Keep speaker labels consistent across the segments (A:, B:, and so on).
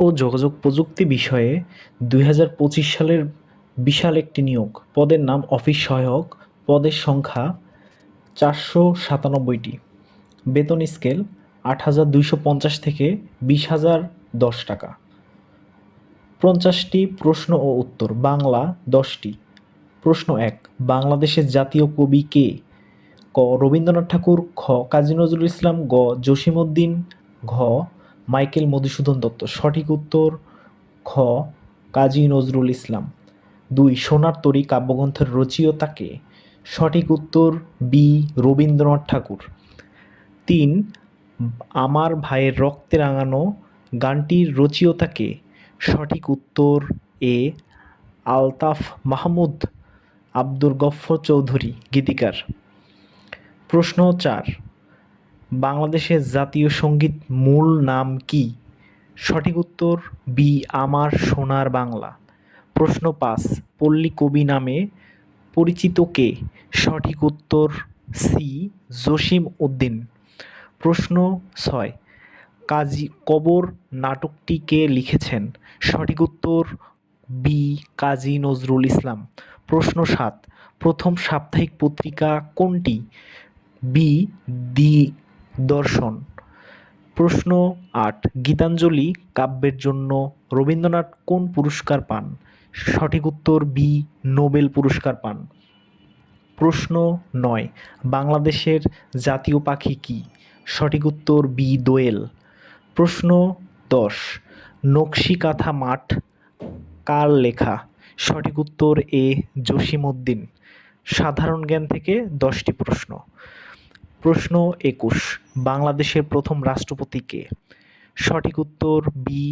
A: ও যোগাযোগ প্রযুক্তি বিষয়ে দুই হাজার পঁচিশ সালের বিশাল একটি নিয়োগ। পদের নাম অফিস সহায়ক। পদের সংখ্যা চারশো সাতানব্বইটি। বেতন স্কেল আট হাজার দুইশো পঞ্চাশ থেকে বিশ হাজার দশ টাকা। পঞ্চাশটি প্রশ্ন ও উত্তর। বাংলা দশটি। প্রশ্ন এক, বাংলাদেশের জাতীয় কবি কে? ক, রবীন্দ্রনাথ ঠাকুর। খ, কাজী নজরুল ইসলাম। গ, জসিমউদ্দিন। ঘ মাইকেল মধুসূদন দত্ত। সঠিক উত্তর খ, কাজী নজরুল ইসলাম। দুই, সোনার তরী কাব্যগ্রন্থের রচয়িতা কে সঠিক উত্তর বি, রবীন্দ্রনাথ ঠাকুর। তিন, আমার ভাইয়ের রক্তে রাঙানো গানটির রচয়িতা কে সঠিক উত্তর এ, আলতাফ মাহমুদ আব্দুল গফ্ফর চৌধুরী, গীতিকার। প্রশ্ন চার বাংলাদেশের জাতীয় সংগীত মূল নাম কি? সঠিক উত্তর, বি, আমার সোনার বাংলা। প্রশ্ন পাঁচ, পল্লী কবি নামে পরিচিত কে? সঠিক উত্তর, সি, জসিম উদ্দিন। প্রশ্ন ছয়, কাজী কবর নাটকটি কে লিখেছেন? সঠিক উত্তর, বি, কাজী নজরুল ইসলাম। প্রশ্ন সাত, প্রথম সাপ্তাহিক পত্রিকা কোনটি? বি, দি দর্শন। প্রশ্ন আট, গীতাঞ্জলি কাব্যের জন্য রবীন্দ্রনাথ কোন পুরস্কার পান? সঠিক উত্তর বি নোবেল পুরস্কার পান। প্রশ্ন নয়, বাংলাদেশের জাতীয় পাখি কি? সঠিক উত্তর বি দোয়েল। প্রশ্ন দশ, নকশিকাঁথা মাঠ কার লেখা? সঠিক উত্তর এ জসিমউদ্দিন। সাধারণ জ্ঞান থেকে দশটি প্রশ্ন। প্রশ্ন একুশ, বাংলাদেশের প্রথম রাষ্ট্রপতি কে? সঠিক উত্তর বি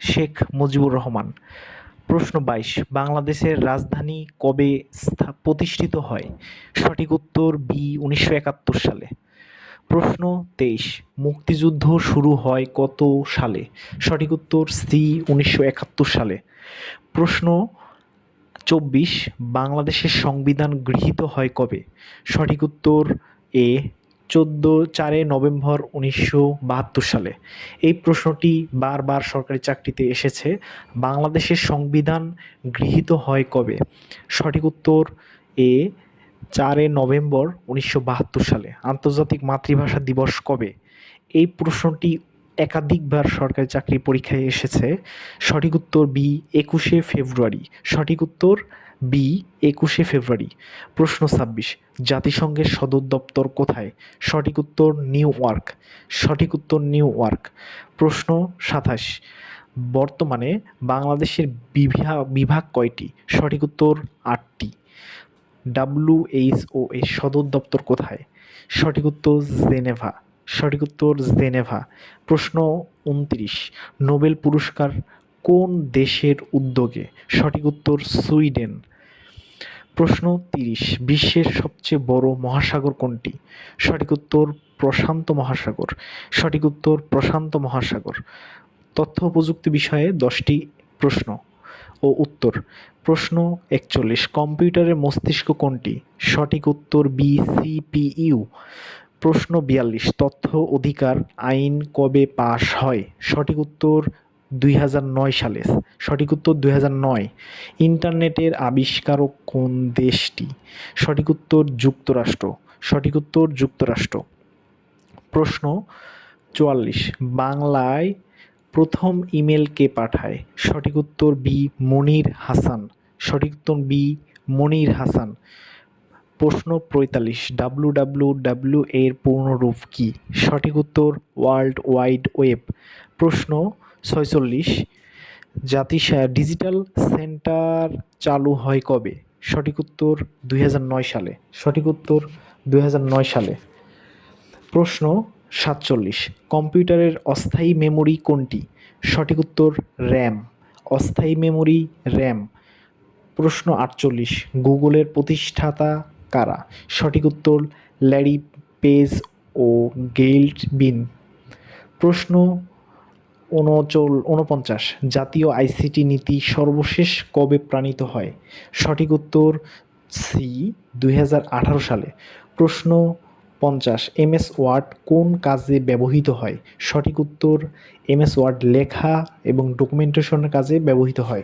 A: শেখ মুজিবুর রহমান। প্রশ্ন বাইশ, বাংলাদেশের রাজধানী কবে প্রতিষ্ঠিত হয়? সঠিক উত্তর বি উনিশশো একাত্তর সালে। প্রশ্ন তেইশ, মুক্তিযুদ্ধ শুরু হয় কত সালে? সঠিক উত্তর সি উনিশশো একাত্তর সালে। প্রশ্ন চব্বিশ, বাংলাদেশের সংবিধান গৃহীত হয় কবে? সঠিক উত্তর এ, চোদ্দ চারে নভেম্বর উনিশশো বাহাত্তর সালে। এই প্রশ্নটি বারবার সরকারি চাকরিতে এসেছে। বাংলাদেশের সংবিধান গৃহীত হয় কবে? সঠিক উত্তর এ, চারে নভেম্বর উনিশশো বাহাত্তর সালে। আন্তর্জাতিক মাতৃভাষা দিবস কবে? এই প্রশ্নটি একাধিকবার সরকারি চাকরি পরীক্ষায় এসেছে। সঠিক উত্তর বি, একুশে ফেব্রুয়ারি। সঠিক উত্তর বি, একুশে ফেব্রুয়ারি। প্রশ্ন ছাব্বিশ, জাতিসংঘের সদর দপ্তর কোথায়? সঠিক উত্তর, নিউ ইয়র্ক। সঠিক উত্তর, নিউ ইয়র্ক। প্রশ্ন সাতাশ, বর্তমানে বাংলাদেশের বিভাগ বিভাগ কয়টি? সঠিক উত্তর, আটটি। ডাব্লিউএইচও এর সদর দপ্তর কোথায়? সঠিক উত্তর, জেনেভা। সঠিক উত্তর, জেনেভা। প্রশ্ন উনত্রিশ, নোবেল পুরস্কার কোন দেশের উদ্যোগে? সঠিক উত্তর, সুইডেন। প্রশ্ন তিরিশ, বিশ্বের সবচেয়ে বড় মহাসাগর কোনটি? সঠিক উত্তর, প্রশান্ত মহাসাগর। সঠিক উত্তর, প্রশান্ত মহাসাগর। তথ্য প্রযুক্তি বিষয়ে দশটি প্রশ্ন ও উত্তর। প্রশ্ন একচল্লিশ, কম্পিউটারের মস্তিষ্ক কোনটি? সঠিক উত্তর, বি সিপিইউ প্রশ্ন বিয়াল্লিশ, তথ্য অধিকার আইন কবে পাশ হয়? সঠিক উত্তর দুই হাজার নয় সালে, সঠিক উত্তর দুই হাজার নয়। ইন্টারনেটের আবিষ্কারক কোন দেশটি? সঠিক উত্তর যুক্তরাষ্ট্র। সঠিক উত্তর যুক্তরাষ্ট্র। প্রশ্ন চুয়াল্লিশ। বাংলায় প্রথম ইমেল কে পাঠায়? সঠিক উত্তর বি, মনির হাসান। সঠিক উত্তর বি, মনির হাসান। প্রশ্ন পঁয়তাল্লিশ। ডাব্লু ডাব্লু ডাব্লু এর পূর্ণরূপ কী? সঠিক উত্তর ওয়ার্ল্ড ওয়াইড ওয়েব। প্রশ্ন ছয়চল্লিশ। জাতিসা ডিজিটাল সেন্টার চালু হয় কবে? সঠিক উত্তর দুই সালে। সঠিক উত্তর দুই সালে। প্রশ্ন সাতচল্লিশ। কম্পিউটারের অস্থায়ী মেমোরি কোনটি? সঠিক উত্তর র্যাম। অস্থায়ী মেমোরি র্যাম। প্রশ্ন আটচল্লিশ। গুগলের প্রতিষ্ঠাতা কারা? সঠিক উত্তর ল্যারি পেজ ও গেইল্ড বিন প্রশ্ন উনচল উনপঞ্চাশ জাতীয় আইসিটি নীতি সর্বশেষ কবে প্রাণিত হয়? সঠিক উত্তর সি, দুই হাজার আঠারো সালে। প্রশ্ন পঞ্চাশ, এম এস ওয়ার্ড কোন কাজে ব্যবহৃত হয়? সঠিক উত্তর, এম এস ওয়ার্ড লেখা এবং ডকুমেন্টেশনের কাজে ব্যবহৃত হয়।